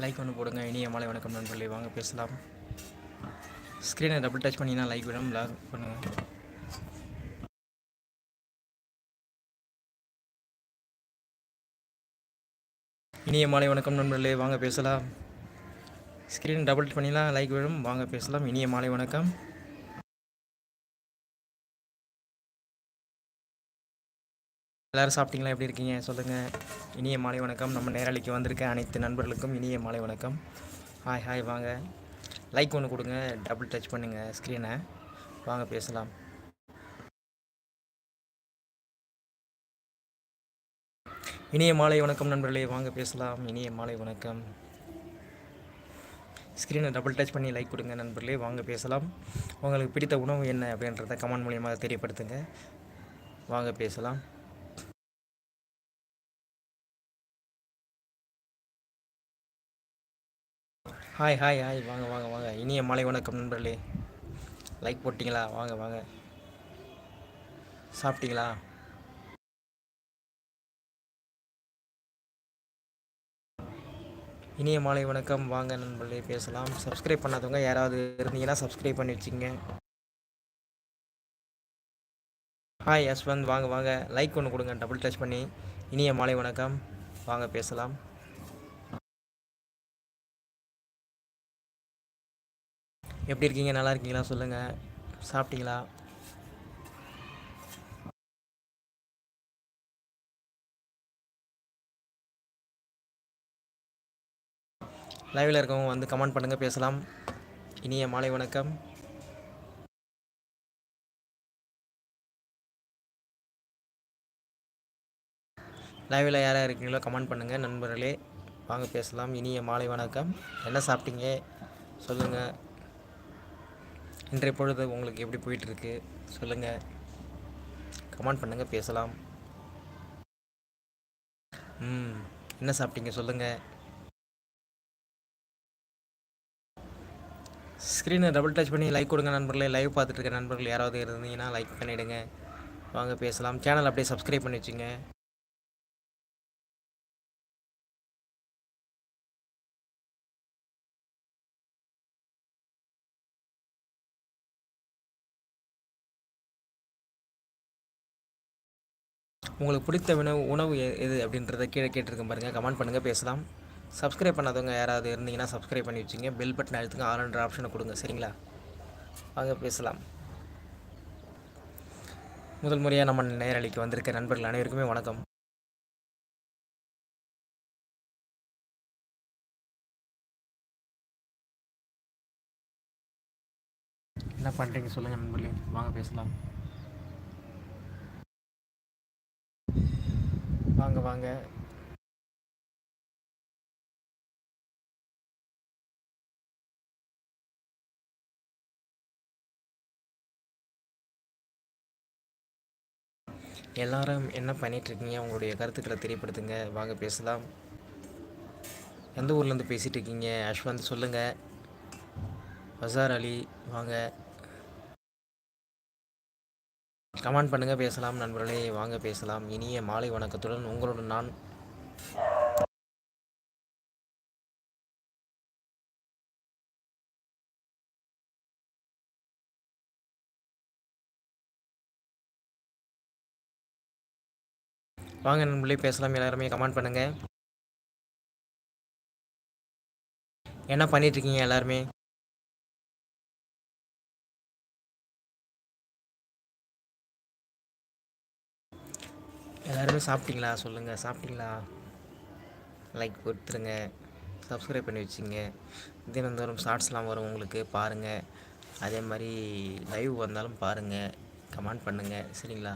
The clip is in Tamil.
லைக் ஒன்று போடுங்க. இனிய மாலை வணக்கம் நண்பர்களே. வாங்க பேசலாம். ஸ்க்ரீனை டபுள் டச் பண்ணிங்கன்னா லைக் விடும் லாக் பண்ணுங்கள் இனிய மாலை வணக்கம் நண்பர்களே. வாங்க பேசலாம். ஸ்க்ரீன் டபுள் டச் லைக் விழும் வாங்க பேசலாம். இனிய மாலை வணக்கம். எல்லோரும் சாப்பிட்டீங்களா? எப்படி இருக்கீங்க? சொல்லுங்கள் இனிய மாலை வணக்கம். நம்ம நேரலைக்கு வந்திருக்க அனைத்து நண்பர்களுக்கும் இனிய மாலை வணக்கம். ஹாய் ஹாய் வாங்க. லைக் ஒன்று கொடுங்க. டபுள் டச் பண்ணுங்கள் ஸ்க்ரீனை வாங்க பேசலாம். இனிய மாலை வணக்கம் நண்பர்களே. வாங்க பேசலாம். இனிய மாலை வணக்கம். ஸ்க்ரீனை டபுள் டச் பண்ணி லைக் கொடுங்க நண்பர்களே. வாங்க பேசலாம். உங்களுக்கு பிடித்த உணவு என்ன அப்படின்றத கமெண்ட் மூலியமாக தெரியப்படுத்துங்க. வாங்க பேசலாம். ஹாய் ஹாய் ஹாய் வாங்க வாங்க வாங்க. இனிய மாலை வணக்கம் நண்பர்களே. லைக் போட்டிங்களா? வாங்க வாங்க. சாப்பிட்டீங்களா? இனிய மாலை வணக்கம். வாங்க நண்பர்களே பேசலாம். சப்ஸ்கிரைப் பண்ணாதவங்க யாராவது இருந்தீங்கன்னா சப்ஸ்கிரைப் பண்ணி வச்சுங்க ஹாய் யஸ்வந்த் வாங்க வாங்க. லைக் ஒன்று கொடுங்க. டபுள் டச் பண்ணி. இனிய மாலை வணக்கம். வாங்க பேசலாம். எப்படி இருக்கீங்க? நல்லா இருக்கீங்களா? சொல்லுங்கள் சாப்பிட்டீங்களா? லைவில் இருக்கவங்க வந்து கமெண்ட் பண்ணுங்கள் பேசலாம். இனிய மாலை வணக்கம். லைவில் யாராக இருக்கீங்களோ கமெண்ட் பண்ணுங்கள் நண்பர்களே. வாங்க பேசலாம். இனிய மாலை வணக்கம். என்ன சாப்பிட்டீங்க? சொல்லுங்கள் இன்றைய பொழுது உங்களுக்கு எப்படி போயிட்டுருக்கு? சொல்லுங்கள் கமெண்ட் பண்ணுங்கள் பேசலாம். ம் என்ன சாப்பிட்டீங்க சொல்லுங்கள் ஸ்க்ரீனை டபுள் டச் பண்ணி லைக் கொடுங்க நண்பர்களே. லைவ் பார்த்துட்டு இருக்க நண்பர்கள் யாராவது இருந்தீங்கன்னா லைக் பண்ணிவிடுங்க வாங்க பேசலாம். சேனல் அப்படியே சப்ஸ்கிரைப் பண்ணி வச்சுங்க. உங்களுக்கு பிடித்த உணவு உணவு எது அப்படின்றத கீழே கேட்டிருக்கேன் பாருங்கள் கமெண்ட் பண்ணுங்கள் பேசலாம். சப்ஸ்கிரைப் பண்ணாதவங்க யாராவது இருந்தீங்கன்னா சப்ஸ்கிரைப் பண்ணி வச்சுங்க. பெல் பட்டன் அழுத்துங்க ஆல்ன்ற ஆப்ஷனை கொடுங்க. சரிங்களா? வாங்க பேசலாம். முதல் முறையாக நம்ம நேரலைக்கு வந்திருக்க நண்பர்கள் அனைவருக்குமே வணக்கம். என்ன பண்ணுறீங்க சொல்லுங்கள் நண்பர்களே. வாங்க பேசலாம். வாங்க வாங்க. எல்லாரும் என்ன பண்ணிகிட்ருக்கீங்க உங்களுடைய கருத்துக்களை தெரியப்படுத்துங்க. வாங்க பேசலாம். எந்த ஊர்லேருந்து பேசிகிட்டு இருக்கீங்க அஷ்வந்த் சொல்லுங்கள் வசார் அலி வாங்க. கமெண்ட் பண்ணுங்கள் பேசலாம். நண்பர்களே வாங்க பேசலாம். இனிய மாலை வணக்கத்துடன் உங்களுடன் நான் வாங்க நண்பர்களே பேசலாம். எல்லாருமே கமெண்ட் பண்ணுங்கள் என்ன பண்ணிகிட்ருக்கீங்க எல்லாருமே? எல்லாருமே சாப்பிட்டீங்களா? சொல்லுங்கள் சாப்பிட்டீங்களா? லைக் கொடுத்துருங்க. சப்ஸ்கிரைப் பண்ணி வச்சுங்க. தினந்தோறும் ஷார்ட்ஸ்லாம் வரும் உங்களுக்கு. பாருங்கள் அதே மாதிரி லைவ் வந்தாலும் பாருங்கள் கமெண்ட் பண்ணுங்கள் சரிங்களா?